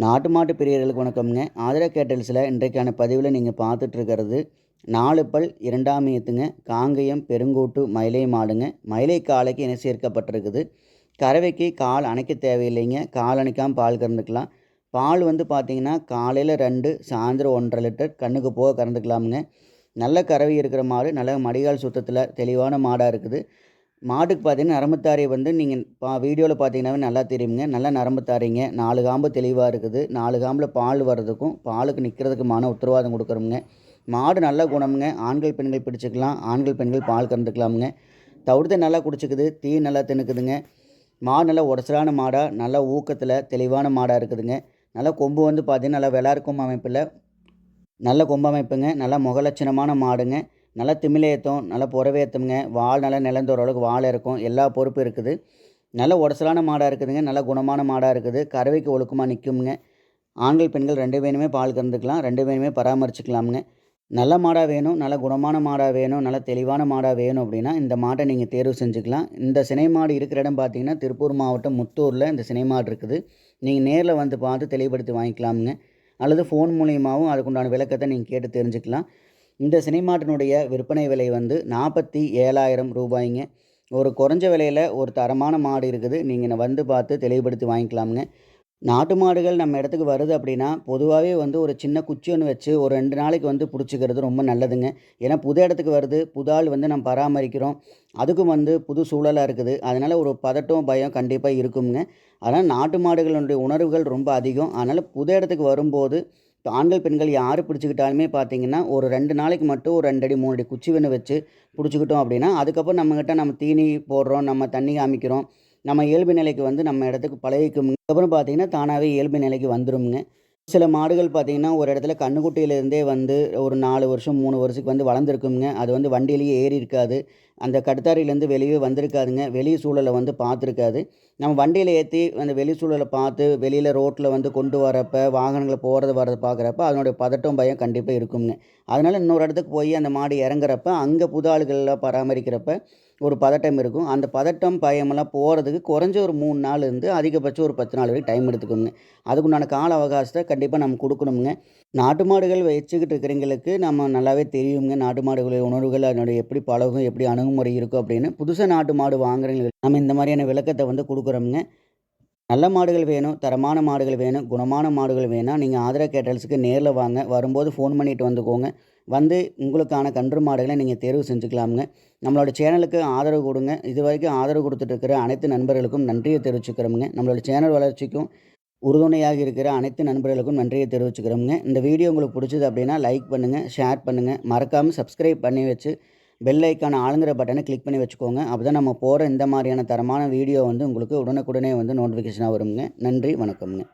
நாட்டு மாட்டு பிரியர்களுக்கு வணக்கம்ங்க. ஆதிரா கேட்டல்ஸில் இன்றைக்கான பதிவில் நீங்கள் பார்த்துட்ருக்கிறது நாலு பல் இரண்டாம் ஈத்துங்க காங்கயம் பெருங்கூட்டு மயிலை மாடுங்க. மயிலை காலைக்கு இணை சேர்க்கப்பட்டிருக்குது. கறவைக்கு கால் அணைக்க தேவையில்லைங்க. கால் அணைக்காமல் பால் கறந்துக்கலாம். பால் வந்து பார்த்திங்கன்னா காலையில் ரெண்டு சாயந்தரம் ஒன்றரை லிட்டர் கண்ணுக்கு போக கறந்துக்கலாமுங்க. நல்ல கறவை இருக்கிற மாடு நல்ல மடிகால் சுத்தத்தில் தெளிவான மாடாக இருக்குது. மாட்டுக்கு பார்த்தீங்கன்னா நரம்புத்தாரி வந்து நீங்கள் பா வீடியோவில் பார்த்தீங்கன்னாவே நல்லா தெரியுங்க. நல்லா நரம்புத்தாரைங்க நாலு காம்பு தெளிவாக இருக்குது. நாலு காம்பில் பால் வர்றதுக்கும் பாலுக்கு நிற்கிறதுக்குமான உத்தரவாதம் கொடுக்குறோமுங்க. மாடு நல்ல குணமுங்க. ஆண்கள் பெண்கள் பிடிச்சிக்கலாம். ஆண்கள் பெண்கள் பால் கறந்துக்கலாமுங்க. தவிர்த்து நல்லா குடிச்சிக்குது. தீ நல்லா தின்னுக்குதுங்க. மாடு நல்லா உடச்சலான மாடாக நல்லா ஊக்கத்தில் தெளிவான மாடாக இருக்குதுங்க. நல்லா கொம்பு வந்து பார்த்தீங்கன்னா நல்லா விளாருக்கும் அமைப்பில். நல்ல கொம்பு அமைப்புங்க. நல்லா முகலட்சணமான மாடுங்க. நல்லா திமிலேத்தம் நல்லா புறவேத்தம்ங்க. வால் நல்லா நிலந்த ஓரளவுக்கு வால் இருக்கும். எல்லா பொறுப்பு இருக்குது. நல்ல உடசலான மாடாக இருக்குதுங்க. நல்ல குணமான மாடாக இருக்குது. கறவைக்கு ஒழுக்கமாக நிற்குமுங்க ஆண்கள் பெண்கள் ரெண்டு பேருமே பால் கறந்துக்கலாம். ரெண்டு பேருமே பராமரிச்சுக்கலாமுங்க. நல்ல மாடாக வேணும். நல்ல குணமான மாடாக வேணும். நல்ல தெளிவான மாடாக வேணும் அப்படின்னா இந்த மாட்டை நீங்கள் தேர்வு செஞ்சுக்கலாம். இந்த சினை மாடு இருக்கிற இடம் பார்த்தீங்கன்னா திருப்பூர் மாவட்டம் முத்தூரில் இந்த சினை மாடு இருக்குது. நீங்கள் நேரில் வந்து பார்த்து தெளிவுபடுத்தி வாங்கிக்கலாமுங்க. அல்லது ஃபோன் மூலியமாகவும் அதுக்குண்டான விளக்கத்தை நீங்கள் கேட்டு தெரிஞ்சுக்கலாம். இந்த சினிமாட்டினுடைய விற்பனை விலை வந்து நாற்பத்தி ஏழாயிரம் ரூபாய்ங்க. ஒரு குறைஞ்ச விலையில் ஒரு தரமான மாடு இருக்குது. நீங்கள் வந்து பார்த்து தெளிவுபடுத்தி வாங்கிக்கலாமுங்க. நாட்டு மாடுகள் நம்ம இடத்துக்கு வருது அப்படின்னா பொதுவாகவே வந்து ஒரு சின்ன குச்சி ஒன்று வச்சு ஒரு ரெண்டு நாளைக்கு வந்து பிடிச்சிக்கிறது ரொம்ப நல்லதுங்க. ஏன்னா புது இடத்துக்கு வருது. புதால் வந்து நம்ம பராமரிக்கிறோம். அதுக்கும் வந்து புது சூழலாக இருக்குது. அதனால் ஒரு பதட்டம் பயம் கண்டிப்பாக இருக்குங்க. அதனால் நாட்டு மாடுகளுடைய உணர்வுகள் ரொம்ப அதிகம். அதனால் புது இடத்துக்கு வரும்போது இப்போ ஆண்கள் பெண்கள் யார் பிடிச்சிக்கிட்டாலுமே பார்த்தீங்கன்னா ஒரு ரெண்டு நாளைக்கு மட்டும் ஒரு ரெண்டு அடி மூணு அடி குச்சி வெண்ணு வச்சு பிடிச்சிக்கிட்டோம் அப்படின்னா அதுக்கப்புறம் நம்மக்கிட்ட நம்ம தீனி போடுறோம் நம்ம தண்ணி காமிக்கிறோம் நம்ம இயல்பு நிலைக்கு வந்து நம்ம இடத்துக்கு பழகிக்கும். அப்புறம் பார்த்தீங்கன்னா தானாகவே இயல்பு நிலைக்கு வந்துடும்ங்க சில மாடுகள் பார்த்திங்கன்னா ஒரு இடத்துல கண்ணுக்குட்டியிலேருந்தே வந்து ஒரு நாலு வருஷம் மூணு வருஷத்துக்கு வந்து வளர்ந்துருக்குங்க. அது வந்து வண்டியிலேயே ஏறி இருக்காது. அந்த கடுத்தாரிலேருந்து வெளியே வந்திருக்காதுங்க. வெளி சூழலை வந்து பார்த்துருக்காது. நம்ம வண்டியில் ஏற்றி அந்த வெளி சூழலை பார்த்து வெளியில் ரோட்டில் வந்து கொண்டு வரப்போ வாகனங்களை போகிறது வரது பார்க்குறப்ப அதனுடைய பதட்டம் பயம் கண்டிப்பாக இருக்குங்க. அதனால் இன்னொரு இடத்துக்கு போய் அந்த மாடு இறங்குறப்ப அங்கே புது ஆளுகளெலாம் பராமரிக்கிறப்ப ஒரு பதட்டம் இருக்கும். அந்த பதட்டம் பயமெல்லாம் போகிறதுக்கு குறைஞ்ச ஒரு மூணு நாள் இருந்து அதிகபட்சம் ஒரு பத்து நாள் வரைக்கும் டைம் எடுத்துக்கோங்க அதுக்குண்டான கால அவகாசத்தை கண்டிப்பாக நம்ம கொடுக்கணுங்க. நாட்டு மாடுகள் வச்சுக்கிட்டு இருக்கிறவங்களுக்கு நம்ம நல்லாவே தெரியுங்க. நாட்டு மாடுகளுடைய உணர்வுகள் அதனுடைய எப்படி பழகும் எப்படி அணுகும் அணுகுமுறை இருக்கும் அப்படின்னு புதுசாக நாட்டு மாடு வாங்குறவங்களுக்கு நம்ம இந்த மாதிரியான விளக்கத்தை வந்து கொடுக்குறோமுங்க. நல்ல மாடுகள் வேணும் தரமான மாடுகள் வேணும் குணமான மாடுகள் வேணால் நீங்கள் ஆதரா கேட்டல்ஸுக்கு நேரில் வாங்க. வரும்போது ஃபோன் பண்ணிவிட்டு வந்துக்கோங்க. வந்து உங்களுக்கான கன்று மாடுகளை நீங்கள் தேர்வு செஞ்சுக்கலாமுங்க. நம்மளோட சேனலுக்கு ஆதரவு கொடுங்க. இது வரைக்கும் ஆதரவு கொடுத்துட்டு இருக்கிற அனைத்து நண்பர்களுக்கும் நன்றியை தெரிவிச்சுக்கிறோமுங்க. நம்மளோட சேனல் வளர்ச்சிக்கும் உறுதுணையாக இருக்கிற அனைத்து நண்பர்களுக்கும் நன்றியை தெரிவிச்சுக்கிறோமுங்க. இந்த வீடியோ உங்களுக்கு பிடிச்சது அப்படின்னா லைக் பண்ணுங்கள் ஷேர் பண்ணுங்கள் மறக்காமல் சப்ஸ்கிரைப் பண்ணி வச்சு பெல் ஐக்கான ஆளுங்கிற பட்டனை கிளிக் பண்ணி வச்சுக்கோங்க. அப்போ தான் நம்ம போகிற இந்த மாதிரியான தரமான வீடியோ வந்து உங்களுக்கு உடனுக்குடனே வந்து நோட்டிஃபிகேஷனாக வருங்க. நன்றி வணக்கம்ங்க.